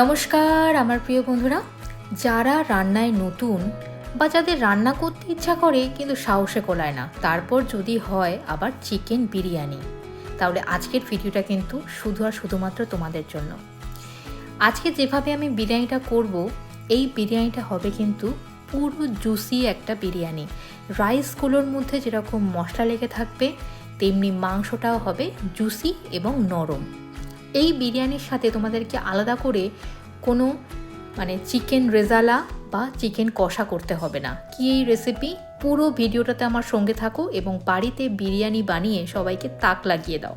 নমস্কার, আমার প্রিয় বন্ধুরা। যারা রান্নায় নতুন বা যাদের রান্না করতে ইচ্ছা করে কিন্তু সাহসে কোলায় না, তারপর যদি হয় আবার চিকেন বিরিয়ানি। তাহলে আজকের ভিডিওটা কিন্তু শুধু আর শুধুমাত্র তোমাদের জন্য। আজকে যেভাবে আমি বিরিয়ানিটা করব, এই বিরিয়ানিটা হবে কিন্তু পুরো জুসি একটা বিরিয়ানি। রাইসগুলোর মধ্যে যেরকম মশলা লেগে থাকবে, তেমনি মাংসটাও হবে জুসি এবং নরম। এই বিরিয়ানির সাথে তোমাদেরকে আলাদা করে কোনো মানে চিকেন রেজালা বা চিকেন কষা করতে হবে না। কি এই রেসিপি পুরো ভিডিওটাতে আমার সঙ্গে থাকো এবং বাড়িতে বিরিয়ানি বানিয়ে সবাইকে তাক লাগিয়ে দাও।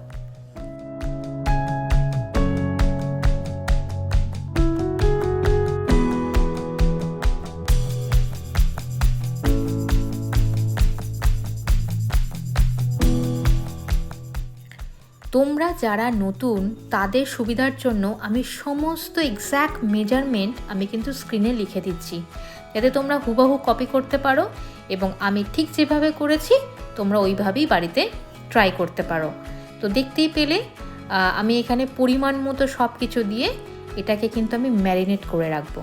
তোমরা যারা নতুন, তাদের সুবিধার জন্য আমি সমস্ত এক্স্যাক্ট মেজারমেন্ট আমি কিন্তু স্ক্রিনে লিখে দিচ্ছি। যাতে তোমরা হুবহু কপি করতে পারো এবং আমি ঠিক যেভাবে করেছি, তোমরা ওইভাবেই বাড়িতে ট্রাই করতে পারো। তো দেখতেই পেলে আমি এখানে পরিমাণ মতো সব কিছু দিয়ে এটাকে কিন্তু আমি ম্যারিনেট করে রাখব।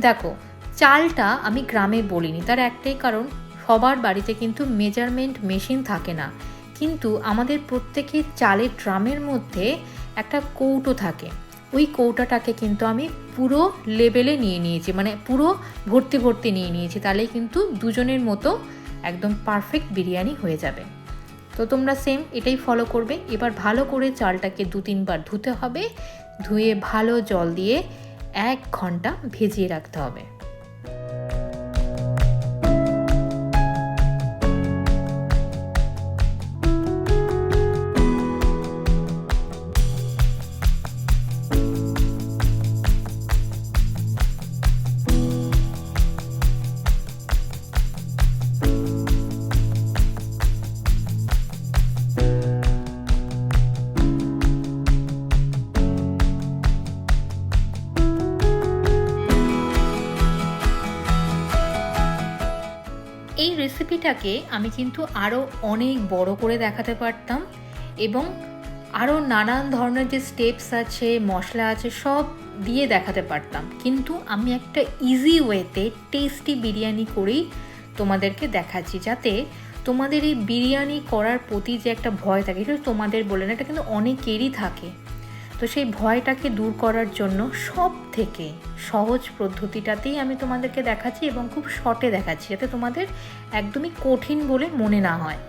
দেখো, চালটা আমি গ্রামে বলিনি, তার একটাই কারণ, সবার বাড়িতে কিন্তু মেজারমেন্ট মেশিন থাকে না। কিন্তু আমাদের প্রত্যেকের চালের ড্রামের মধ্যে একটা কৌটো থাকে। ওই কৌটাটাকে কিন্তু আমি পুরো লেভেলে নিয়ে নিয়েছি মানে পুরো ভর্তি ভর্তি নিয়ে নিয়েছি তাহলে কিন্তু দুজনের মতো একদম পারফেক্ট বিরিয়ানি হয়ে যাবে। তো তোমরা সেম এটাই ফলো করবে। এবার ভালো করে চালটাকে দু তিনবার ধুতে হবে, ধুয়ে ভালো জল দিয়ে এক ঘণ্টা ভিজিয়ে রাখতে হবে। রেসিপিটাকে আমি কিন্তু আরও অনেক বড় করে দেখাতে পারতাম এবং আরও নানান ধরনের যে স্টেপস আছে, মশলা আছে, সব দিয়ে দেখাতে পারতাম। কিন্তু আমি একটা ইজি ওয়েতে টেস্টি বিরিয়ানি করেই তোমাদেরকে দেখাচ্ছি। যাতে তোমাদের এই বিরিয়ানি করার প্রতি যে একটা ভয় থাকে, সেটা তোমাদের বলে না, এটা কিন্তু অনেকেরই থাকে। তো সেই ভয়টাকে দূর করার জন্য সব থেকে সহজ পদ্ধতিটাতেই আমি তোমাদেরকে দেখাচ্ছি এবং খুব শর্টে দেখাচ্ছি যাতে তোমাদের একদমই কঠিন বলে মনে না হয়।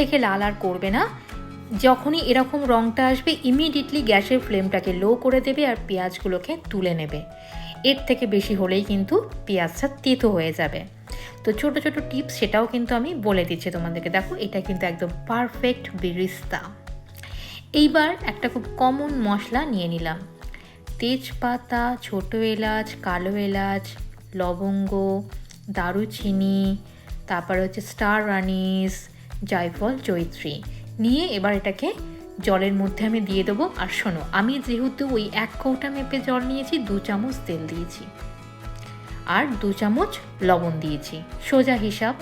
থেকে লাল আর করবে না। যখনই এরকম রঙটা আসবে ইমিডিয়েটলি গ্যাসের ফ্লেমটাকে লো করে দেবে আর পেঁয়াজগুলোকে তুলে নেবে। এর থেকে বেশি হলেই কিন্তু পেঁয়াজটা তেতো হয়ে যাবে। তো ছোট ছোট টিপস সেটাও কিন্তু আমি বলে দিচ্ছি তোমাদেরকে। দেখো, এটা কিন্তু একদম পারফেক্ট বিরিস্তা এইবার একটা খুব কমন মশলা নিয়ে নিলাম। তেজপাতা, ছোটো এলাচ, কালো এলাচ, লবঙ্গ, দারুচিনি, তারপর হচ্ছে স্টার রানিস জায়ফল জয়ত্রী নিয়ে এবার এটাকে জলের মধ্যে আমি দিয়ে দেবো। আর শোনো, আমি যেহেতু ওই এক কৌটা মেপে জল নিয়েছি, দু চামচ তেল দিয়েছি। আর দু চামচ লবণ দিয়েছি। সোজা হিসাব।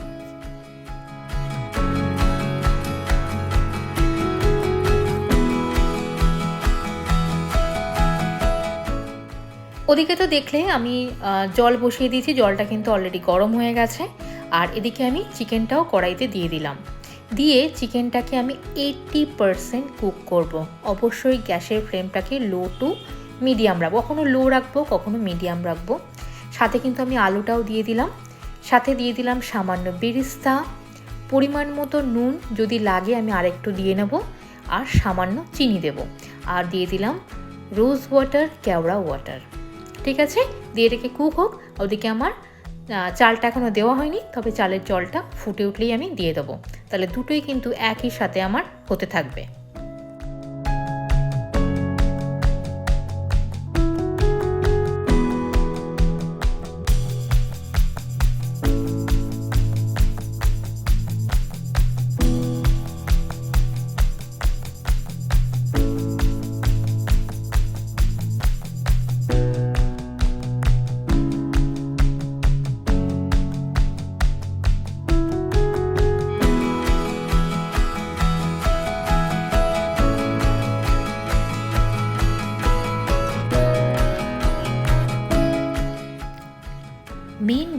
ওদিকে তো দেখলে আমি জল বসিয়ে দিয়েছি, জলটা কিন্তু অলরেডি গরম হয়ে গেছে। আর এদিকে আমি চিকেনটাও কড়াইতে দিয়ে দিলাম। দিয়ে চিকেনটাকে আমি এইটটি পারসেন্ট কুক করব। অবশ্যই গ্যাসের ফ্লেমটাকে লো টু মিডিয়াম রাখব। কখনো লো রাখব, কখনো মিডিয়াম রাখব। সাথে কিন্তু আমি আলুটাও দিয়ে দিলাম। সাথে দিয়ে দিলাম সামান্য বেরিস্তা। পরিমাণ মতো নুন যদি লাগে আমি আরেকটু দিয়ে নেব আর সামান্য চিনি দেব। আর দিয়ে দিলাম রোজ ওয়াটার কেওড়া ওয়াটার ঠিক আছে? দিয়ে এটাকে কুক হোক। ওদিকে আমার চালটা এখনও দেওয়া হয়নি, তবে চালের জলটা ফুটে উঠলেই আমি দিয়ে দেবো। তাহলে দুটোই কিন্তু একই সাথে আমার হতে থাকবে।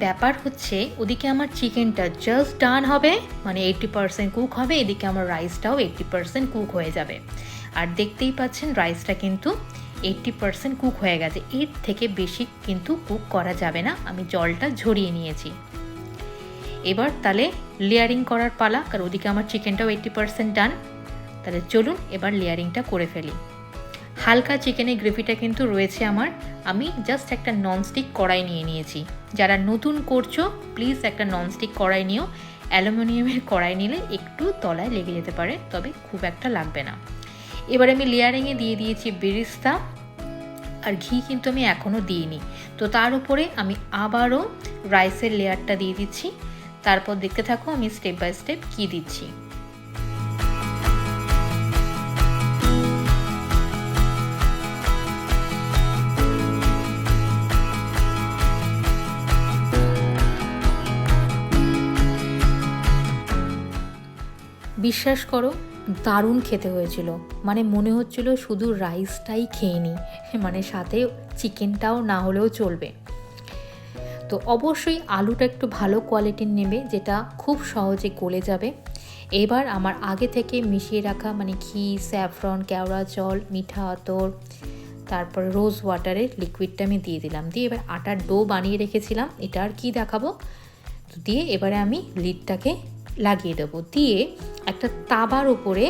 ব্যাপার হচ্ছে, ওদিকে আমার চিকেনটা জাস্ট ডান হবে মানে এইটটি পারসেন্ট কুক হবে, এদিকে আমার রাইসটাও এইটটি পারসেন্ট কুক হয়ে যাবে। আর দেখতেই পাচ্ছেন রাইসটা কিন্তু এইটটি পারসেন্ট কুক হয়ে গেছে। এর থেকে বেশি কিন্তু কুক করা যাবে না, আমি জলটা ঝরিয়ে নিয়েছি। এবার তাহলে লেয়ারিং করার পালা, কারণ ওদিকে আমার চিকেনটাও এইটটি পারসেন্ট ডান তাহলে চলুন, এবার লেয়ারিংটা করে ফেলি। হালকা চিকেনের গ্রেভিটা কিন্তু রয়েছে আমার। আমি জাস্ট একটা ননস্টিক কড়াই নিয়ে নিয়েছি। যারা নতুন করছ প্লিজ একটা ননস্টিক কড়াই নিও। অ্যালুমিনিয়ামের কড়াই নিলে একটু তলায় লেগে যেতে পারে, তবে খুব একটা লাগবে না। এবার আমি লেয়ারিংয়ে দিয়ে দিয়েছি বেরিস্তা। আর ঘি কিন্তু আমি এখনও দিইনি। তো তার উপরে আমি আবারও রাইসের লেয়ারটা দিয়ে দিচ্ছি। তারপর দেখতে থাকো, আমি স্টেপ বাই স্টেপ কী দিচ্ছি। বিশ্বাস করো, দারুণ খেতে হয়েছিল। মানে মনে হচ্ছিল শুধু রাইসটাই খেয়ে নিই মানে সাথে চিকেনটাও না হলেও চলবে। তো অবশ্যই আলুটা একটু ভালো কোয়ালিটির নেবে, যেটা খুব সহজে গলে যাবে। এবার আমার আগে থেকে মিশিয়ে রাখা মানে ঘি স্যাফরন কেওড়া জল, মিঠা আতর, তারপর রোজ ওয়াটারের লিকুইডটা আমি দিয়ে দিলাম। দিয়ে এবার আটার ডো বানিয়ে রেখেছিলাম। এটা আর কি দেখাবো? দিয়ে এবারে আমি লিডটাকে লাগিয়ে দেবো। দিয়ে একটা তাবার উপরে,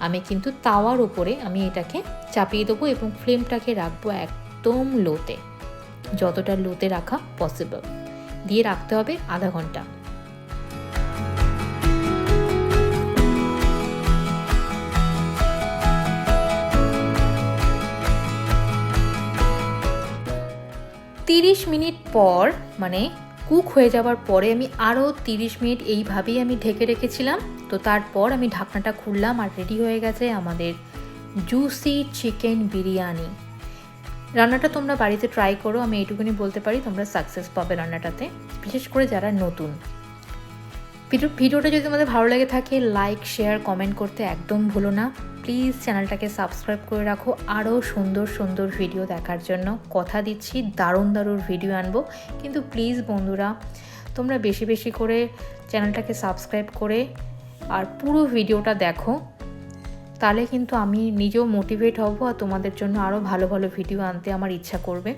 আমি কিন্তু তাওয়ার উপরে আমি এটাকে চাপিয়ে দেবো এবং ফ্লেমটাকে রাখব একদম লোতে। যতটা লোতে রাখা পসিবল দিয়ে রাখতে হবে আধা ঘণ্টা। তিরিশ মিনিট পর মানে কুক হয়ে যাওয়ার পরে আমি আরও তিরিশ মিনিট এইভাবেই আমি ঢেকে রেখেছিলাম। তো তারপর আমি ঢাকনাটা খুললাম আর রেডি হয়ে গেছে আমাদের জুসি চিকেন বিরিয়ানি। রান্নাটা তোমরা বাড়িতে ট্রাই করো, আমি এইটুকুনি বলতে পারি, তোমরা সাকসেস পাবে রান্নাটাতে, বিশেষ করে যারা নতুন। ভিডিও ভিডিওটা যদি তোমাদের ভালো লাগে থাকে লাইক শেয়ার কমেন্ট করতে একদম ভুলো না। প্লিজ চ্যানেলটাকে সাবস্ক্রাইব করে রাখো। আরও সুন্দর সুন্দর ভিডিও দেখার জন্য। কথা দিচ্ছি, দারুণ দারুণ ভিডিও আনব। কিন্তু প্লিজ বন্ধুরা, তোমরা বেশি বেশি করে চ্যানেলটাকে সাবস্ক্রাইব করে আর পুরো ভিডিওটা দেখো। তাহলে কিন্তু আমি নিজেও মোটিভেট হব আর তোমাদের জন্য আরও ভালো ভালো ভিডিও আনতে আমার ইচ্ছা করবে।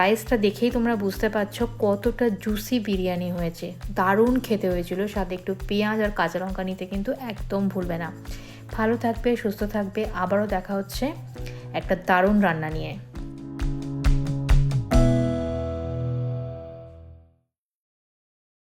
রাইসটা দেখেই তোমরা বুঝতে পারছ কতটা জুসি বিরিয়ানি হয়েছে। দারুণ খেতে হয়েছিল সাথে একটু পেঁয়াজ আর কাঁচা লঙ্কা নিতে কিন্তু একদম ভুলবে না। ভালো থাকবে সুস্থ থাকবে। আবারও দেখা হচ্ছে একটা দারুণ রান্না নিয়ে।